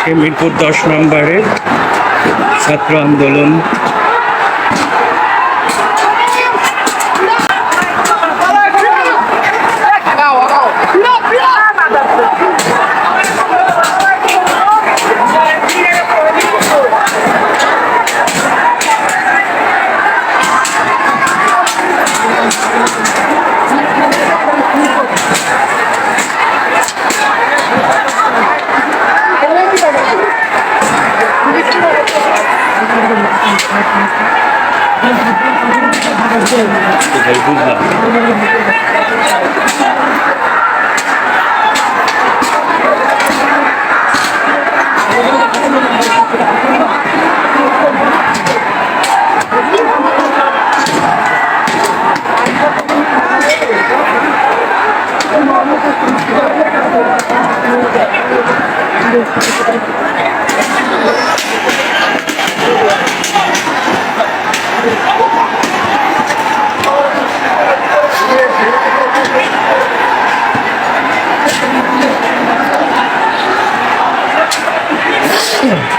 আজকে মিরপুর দশ নম্বরে ছাত্র আন্দোলন বুঝলাম Oh! ভাই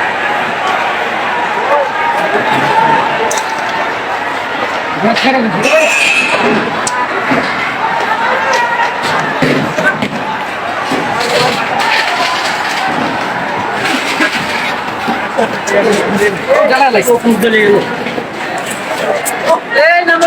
বুঝলাম এই নাম